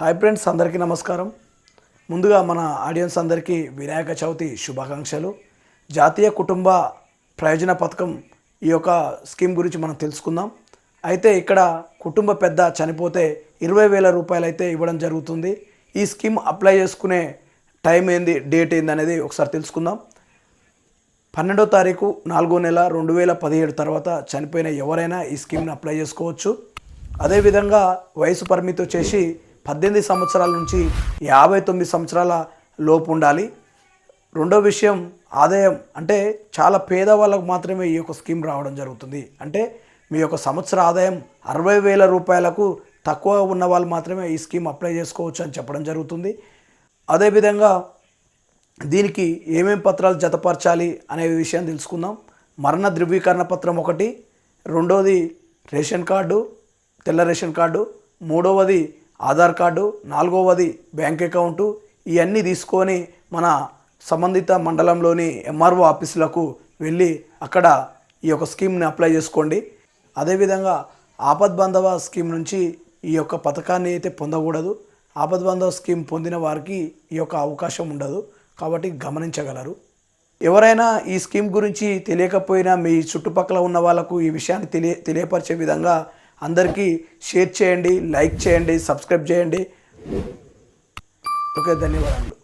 Hi friends అందరికీ నమస్కారం. ముందుగా మన ఆడియన్స్ అందరికీ వినాయక చవితి శుభాకాంక్షలు. జాతీయ కుటుంబ ప్రయోజన పథకం ఈ యొక్క స్కీమ్ గురించి మనం తెలుసుకుందాం. అయితే ఇక్కడ కుటుంబ పెద్ద చనిపోతే ఇరవై వేల రూపాయలు అయితే ఇవ్వడం జరుగుతుంది. ఈ స్కీమ్ అప్లై చేసుకునే టైం ఏంది డేట్ ఏంది అనేది ఒకసారి తెలుసుకుందాం. పన్నెండో తారీఖు నాలుగో నెల రెండు వేల పదిహేడు తర్వాత చనిపోయిన ఎవరైనా ఈ స్కీమ్ని అప్లై చేసుకోవచ్చు. అదేవిధంగా వయసు పరిమితి వచ్చేసి పద్దెనిమిది సంవత్సరాల నుంచి యాభై తొమ్మిది సంవత్సరాల లోపు ఉండాలి. రెండో విషయం ఆదాయం. అంటే చాలా పేదవాళ్ళకు మాత్రమే ఈ యొక్క స్కీమ్ రావడం జరుగుతుంది. అంటే మీ యొక్క సంవత్సర ఆదాయం అరవై వేల రూపాయలకు తక్కువ ఉన్న వాళ్ళు మాత్రమే ఈ స్కీమ్ అప్లై చేసుకోవచ్చు అని చెప్పడం జరుగుతుంది. అదేవిధంగా దీనికి ఏమేమి పత్రాలు జతపరచాలి అనే విషయం తెలుసుకుందాం. మరణ ధృవీకరణ పత్రం ఒకటి రెండవది రేషన్ కార్డు తెల్ల రేషన్ కార్డు మూడవది ఆధార్ కార్డు నాలుగవది బ్యాంక్ అకౌంటు ఇవన్నీ తీసుకొని మన సంబంధిత మండలంలోని ఎంఆర్ఓ ఆఫీసులకు వెళ్ళి అక్కడ ఈ యొక్క స్కీమ్ని అప్లై చేసుకోండి. అదేవిధంగా ఆపద్ బాంధవ స్కీమ్ నుంచి ఈ యొక్క పథకాన్ని అయితే పొందకూడదు. ఆపద్ బాంధవ స్కీమ్ పొందిన వారికి ఈ యొక్క అవకాశం ఉండదు. కాబట్టి గమనించగలరు. ఎవరైనా ఈ స్కీమ్ గురించి తెలియకపోయినా మీ చుట్టుపక్కల ఉన్న వాళ్ళకు ఈ విషయాన్ని తెలియ తెలియపరిచే విధంగా అందరికీ షేర్ చేయండి లైక్ చేయండి సబ్స్క్రైబ్ చేయండి. ఓకే ధన్యవాదాలు